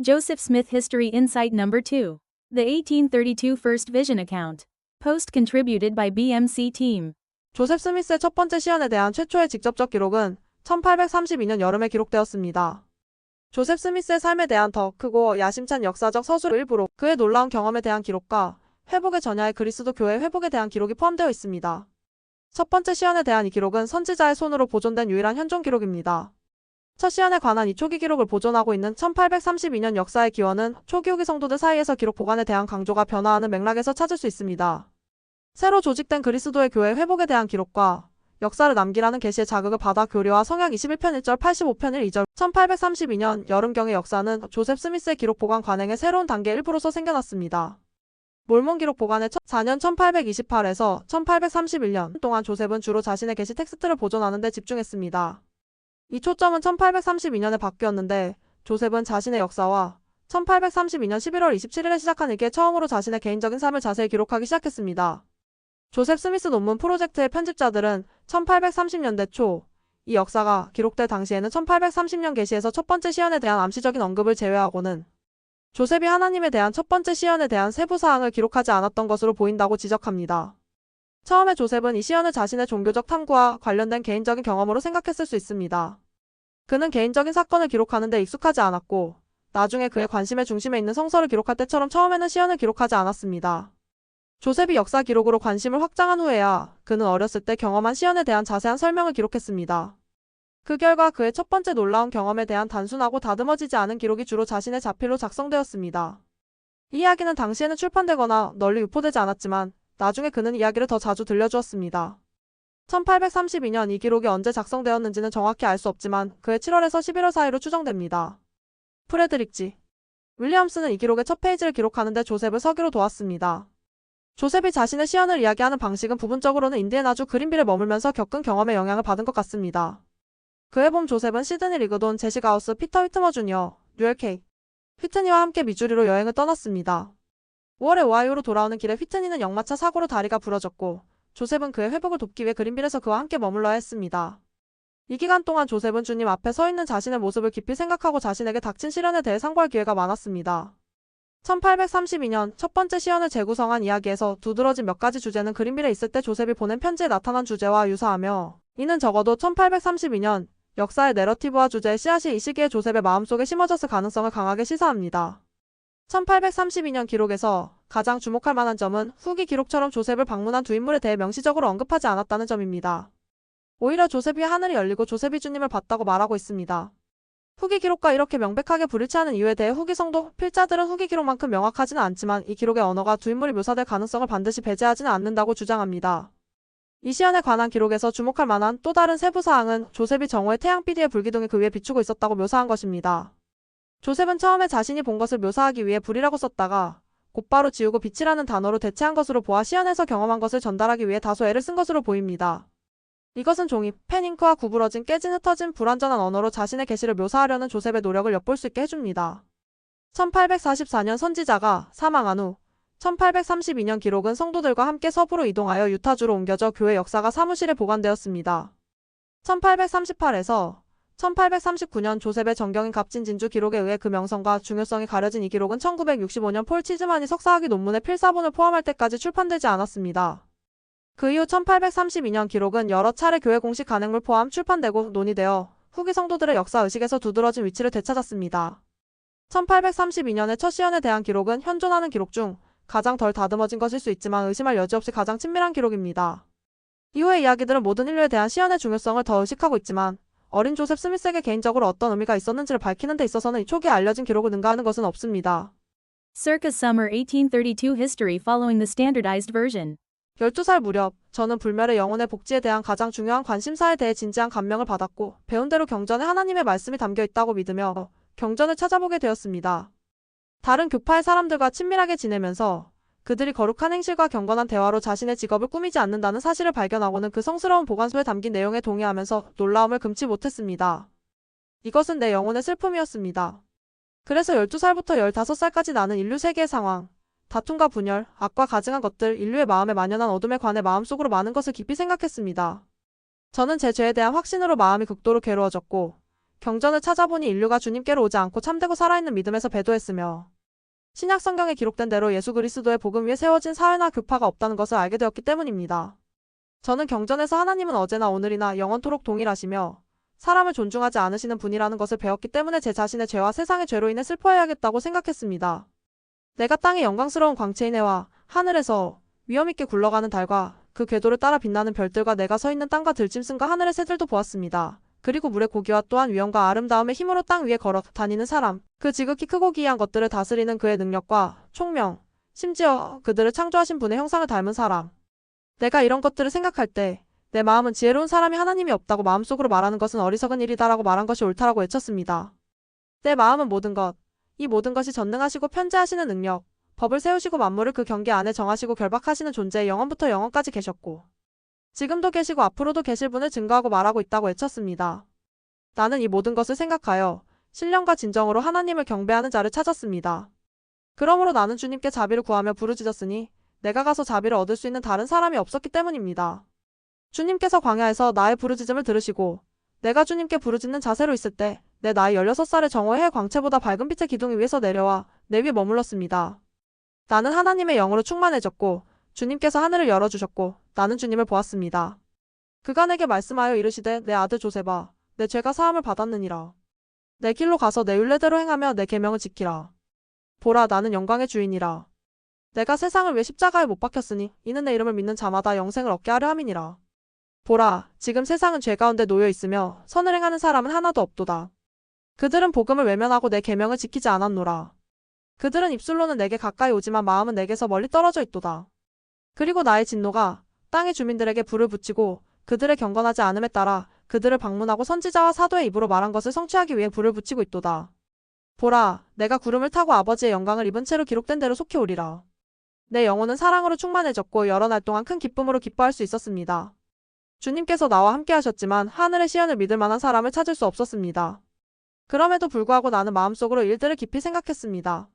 Joseph Smith History Insight Number 2. The 1832 First Vision Account. Post contributed by BMC Team. 조셉 스미스의 첫 번째 시연에 대한 최초의 직접적 기록은 1832년 여름에 기록되었습니다. 조셉 스미스의 삶에 대한 더 크고 야심찬 역사적 서술 일부로 그의 놀라운 경험에 대한 기록과 회복의 전야의 그리스도 교회 회복에 대한 기록이 포함되어 있습니다. 첫 번째 시연에 대한 이 기록은 선지자의 손으로 보존된 유일한 현존 기록입니다. 첫 시연에 관한 이 초기 기록을 보존하고 있는 1832년 역사의 기원은 초기 후기 성도들 사이에서 기록 보관에 대한 강조가 변화하는 맥락에서 찾을 수 있습니다. 새로 조직된 그리스도의 교회 회복에 대한 기록과 역사를 남기라는 계시의 자극을 받아 교리와 성약 21편 1절 85편 1 2절 1832년 여름경의 역사는 조셉 스미스의 기록 보관 관행의 새로운 단계 일부로서 생겨났습니다. 몰몬 기록 보관의 4년 1828에서 1831년 동안 조셉은 주로 자신의 게시 텍스트를 보존하는 데 집중했습니다. 이 초점은 1832년에 바뀌었는데 조셉은 자신의 역사와 1832년 11월 27일에 시작한 일기에 처음으로 자신의 개인적인 삶을 자세히 기록하기 시작했습니다. 조셉 스미스 논문 프로젝트의 편집자들은 1830년대 초 이 역사가 기록될 당시에는 1830년 게시에서 첫 번째 시연에 대한 암시적인 언급을 제외하고는 조셉이 하나님에 대한 첫 번째 시연에 대한 세부 사항을 기록하지 않았던 것으로 보인다고 지적합니다. 처음에 조셉은 이 시연을 자신의 종교적 탐구와 관련된 개인적인 경험으로 생각했을 수 있습니다. 그는 개인적인 사건을 기록하는 데 익숙하지 않았고 나중에 그의 관심의 중심에 있는 성서를 기록할 때처럼 처음에는 시연을 기록하지 않았습니다. 조셉이 역사 기록으로 관심을 확장한 후에야 그는 어렸을 때 경험한 시연에 대한 자세한 설명을 기록했습니다. 그 결과 그의 첫 번째 놀라운 경험에 대한 단순하고 다듬어지지 않은 기록이 주로 자신의 자필로 작성되었습니다. 이 이야기는 당시에는 출판되거나 널리 유포되지 않았지만 나중에 그는 이야기를 더 자주 들려주었습니다. 1832년 이 기록이 언제 작성되었는지는 정확히 알 수 없지만 그의 7월에서 11월 사이로 추정됩니다. 프레드릭 지. 윌리엄스는 이 기록의 첫 페이지를 기록하는데 조셉을 서기로 도왔습니다. 조셉이 자신의 시연을 이야기하는 방식은 부분적으로는 인디애나주 그린빌에 머물면서 겪은 경험에 영향을 받은 것 같습니다. 그해 봄 조셉은 시드니 리그돈, 제시 가우스, 피터 휘트머 주니어, 뉴얼 케이, 휘트니와 함께 미주리로 여행을 떠났습니다. 5월에 오하이오로 돌아오는 길에 휘트니는 역마차 사고로 다리가 부러졌고 조셉은 그의 회복을 돕기 위해 그린빌에서 그와 함께 머물러야 했습니다. 이 기간 동안 조셉은 주님 앞에 서 있는 자신의 모습을 깊이 생각하고 자신에게 닥친 시련에 대해 상고할 기회가 많았습니다. 1832년 첫 번째 시연을 재구성한 이야기에서 두드러진 몇 가지 주제는 그린빌에 있을 때 조셉이 보낸 편지에 나타난 주제와 유사하며 이는 적어도 1832년 역사의 내러티브와 주제의 씨앗이 이 시기에 조셉의 마음속에 심어졌을 가능성을 강하게 시사합니다. 1832년 기록에서 가장 주목할 만한 점은 후기 기록처럼 조셉을 방문한 두 인물에 대해 명시적으로 언급하지 않았다는 점입니다. 오히려 조셉이 하늘이 열리고 조셉이 주님을 봤다고 말하고 있습니다. 후기 기록과 이렇게 명백하게 불일치하는 이유에 대해 후기 성도 필자들은 후기 기록만큼 명확하지는 않지만 이 기록의 언어가 두 인물이 묘사될 가능성을 반드시 배제하지는 않는다고 주장합니다. 이 시연에 관한 기록에서 주목할 만한 또 다른 세부 사항은 조셉이 정오의 태양비디의 불기둥이 그 위에 비추고 있었다고 묘사한 것입니다. 조셉은 처음에 자신이 본 것을 묘사하기 위해 불이라고 썼다가 곧바로 지우고 빛이라는 단어로 대체한 것으로 보아 시연에서 경험한 것을 전달하기 위해 다소 애를 쓴 것으로 보입니다. 이것은 종이, 펜 잉크와 구부러진 깨진 흩어진 불완전한 언어로 자신의 계시를 묘사하려는 조셉의 노력을 엿볼 수 있게 해줍니다. 1844년 선지자가 사망한 후 1832년 기록은 성도들과 함께 서부로 이동하여 유타주로 옮겨져 교회 역사가 사무실에 보관되었습니다. 1838에서 1839년 조셉의 정경인 갑진진주 기록에 의해 그 명성과 중요성이 가려진 이 기록은 1965년 폴 치즈만이 석사학위 논문의 필사본을 포함할 때까지 출판되지 않았습니다. 그 이후 1832년 기록은 여러 차례 교회 공식 간행물 포함 출판되고 논의되어 후기 성도들의 역사 의식에서 두드러진 위치를 되찾았습니다. 1832년의 첫 시연에 대한 기록은 현존하는 기록 중 가장 덜 다듬어진 것일 수 있지만 의심할 여지 없이 가장 친밀한 기록입니다. 이후의 이야기들은 모든 인류에 대한 시연의 중요성을 더 의식하고 있지만 어린 조셉 스미스에게 개인적으로 어떤 의미가 있었는지를 밝히는 데 있어서는 이 초기에 알려진 기록을 능가하는 것은 없습니다. Circa Summer 1832 History following the standardized version. 12살 무렵 저는 불멸의 영혼의 복지에 대한 가장 중요한 관심사에 대해 진지한 감명을 받았고 배운 대로 경전에 하나님의 말씀이 담겨 있다고 믿으며 경전을 찾아보게 되었습니다. 다른 교파의 사람들과 친밀하게 지내면서 그들이 거룩한 행실과 경건한 대화로 자신의 직업을 꾸미지 않는다는 사실을 발견하고는 그 성스러운 보관소에 담긴 내용에 동의하면서 놀라움을 금치 못했습니다. 이것은 내 영혼의 슬픔이었습니다. 그래서 12살부터 15살까지 나는 인류 세계의 상황, 다툼과 분열, 악과 가증한 것들, 인류의 마음에 만연한 어둠에 관해 마음속으로 많은 것을 깊이 생각했습니다. 저는 제 죄에 대한 확신으로 마음이 극도로 괴로워졌고, 경전을 찾아보니 인류가 주님께로 오지 않고 참되고 살아있는 믿음에서 배도했으며 신약 성경에 기록된 대로 예수 그리스도의 복음 위에 세워진 사회나 교파가 없다는 것을 알게 되었기 때문입니다. 저는 경전에서 하나님은 어제나 오늘이나 영원토록 동일하시며 사람을 존중하지 않으시는 분이라는 것을 배웠기 때문에 제 자신의 죄와 세상의 죄로 인해 슬퍼해야겠다고 생각했습니다. 내가 땅의 영광스러운 광채인 해와 하늘에서 위험있게 굴러가는 달과 그 궤도를 따라 빛나는 별들과 내가 서 있는 땅과 들짐승과 하늘의 새들도 보았습니다. 그리고 물의 고기와 또한 위엄과 아름다움의 힘으로 땅 위에 걸어 다니는 사람, 그 지극히 크고 기이한 것들을 다스리는 그의 능력과 총명, 심지어 그들을 창조하신 분의 형상을 닮은 사람. 내가 이런 것들을 생각할 때 내 마음은 지혜로운 사람이 하나님이 없다고 마음속으로 말하는 것은 어리석은 일이다라고 말한 것이 옳다라고 외쳤습니다. 내 마음은 모든 것, 이 모든 것이 전능하시고 편재하시는 능력, 법을 세우시고 만물을 그 경계 안에 정하시고 결박하시는 존재의 영원부터 영원까지 계셨고 지금도 계시고 앞으로도 계실 분을 증거하고 말하고 있다고 외쳤습니다. 나는 이 모든 것을 생각하여 신령과 진정으로 하나님을 경배하는 자를 찾았습니다. 그러므로 나는 주님께 자비를 구하며 부르짖었으니 내가 가서 자비를 얻을 수 있는 다른 사람이 없었기 때문입니다. 주님께서 광야에서 나의 부르짖음을 들으시고 내가 주님께 부르짖는 자세로 있을 때 내 나이 16살의 정오의 해 광채보다 밝은 빛의 기둥이 위에서 내려와 내 위에 머물렀습니다. 나는 하나님의 영으로 충만해졌고 주님께서 하늘을 열어주셨고 나는 주님을 보았습니다. 그가 내게 말씀하여 이르시되 내 아들 조세바 내 죄가 사함을 받았느니라. 내 길로 가서 내 율례대로 행하며 내 계명을 지키라. 보라 나는 영광의 주인이라. 내가 세상을 위해 십자가에 못 박혔으니 이는 내 이름을 믿는 자마다 영생을 얻게 하려 함이니라. 보라 지금 세상은 죄 가운데 놓여 있으며 선을 행하는 사람은 하나도 없도다. 그들은 복음을 외면하고 내 계명을 지키지 않았노라. 그들은 입술로는 내게 가까이 오지만 마음은 내게서 멀리 떨어져 있도다. 그리고 나의 진노가 땅의 주민들에게 불을 붙이고 그들의 경건하지 않음에 따라 그들을 방문하고 선지자와 사도의 입으로 말한 것을 성취하기 위해 불을 붙이고 있도다. 보라, 내가 구름을 타고 아버지의 영광을 입은 채로 기록된 대로 속히 오리라. 내 영혼은 사랑으로 충만해졌고 여러 날 동안 큰 기쁨으로 기뻐할 수 있었습니다. 주님께서 나와 함께 하셨지만 하늘의 시연을 믿을 만한 사람을 찾을 수 없었습니다. 그럼에도 불구하고 나는 마음속으로 일들을 깊이 생각했습니다.